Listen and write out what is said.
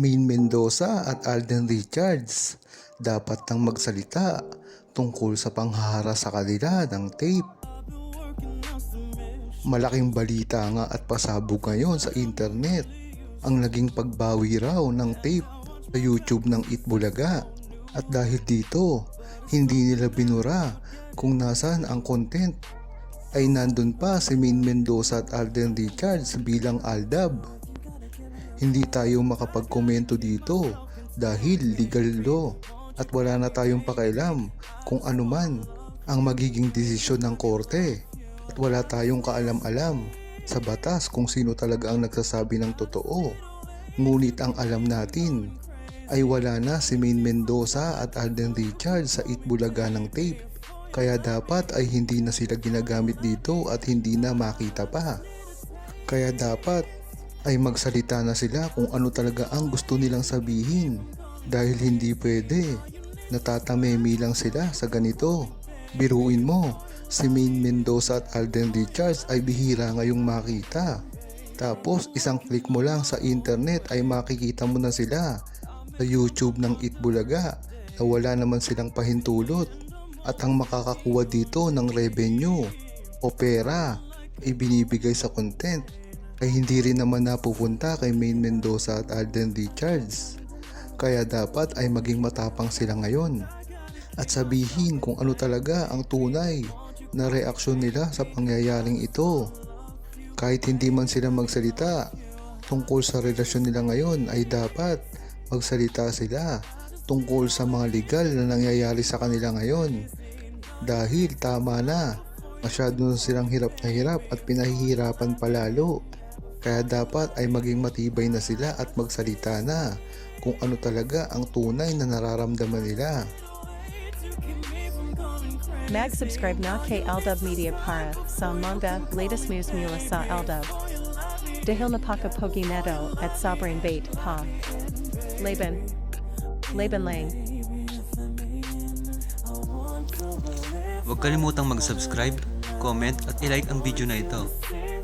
Main Mendoza at Alden Richards dapat nang magsalita tungkol sa panghahara sa kanila ng tape. Malaking balita nga at pasabog ngayon sa internet ang naging pagbawi raw ng tape sa YouTube ng Itbulaga. At dahil dito, hindi nila binura kung nasaan ang content ay nandun pa si Main Mendoza at Alden Richards bilang Aldab. Hindi tayo makapagkomento dito dahil legal law at wala na tayong pakialam kung ano man ang magiging desisyon ng korte at wala tayong kaalam-alam sa batas kung sino talaga ang nagsasabi ng totoo. Ngunit ang alam natin ay wala na si Main Mendoza at Alden Richards sa Itbulaga ng tape kaya dapat ay hindi na sila ginagamit dito at hindi na makita pa. Kaya dapat ay magsalita na sila kung ano talaga ang gusto nilang sabihin. Dahil hindi pwede. Natatamemi lang sila sa ganito. Biruin mo, si Main Mendoza at Alden Richards ay bihira ngayong makita. Tapos isang click mo lang sa internet ay makikita mo na sila. Sa YouTube ng Itbulaga na wala naman silang pahintulot. At ang makakakuha dito ng revenue o pera ay binibigay sa content ay hindi rin naman napupunta kay Main Mendoza at Alden Richards. Kaya dapat ay maging matapang sila ngayon at sabihin kung ano talaga ang tunay na reaksyon nila sa pangyayaring ito. Kahit hindi man sila magsalita tungkol sa relasyon nila ngayon ay dapat magsalita sila tungkol sa mga legal na nangyayari sa kanila ngayon. Dahil tama na, masyado na silang hirap na hirap at pinahihirapan palalo. Kaya dapat ay maging matibay na sila at magsalita na kung ano talaga ang tunay na nararamdaman nila. Mag-subscribe na kay Aldab Media para sa mga latest news mula sa Aldab. Dahil napakapogi neto at sobrang bait pa. Laban. Laban lang. Huwag kalimutang mag-subscribe, comment at ilike ang video na ito.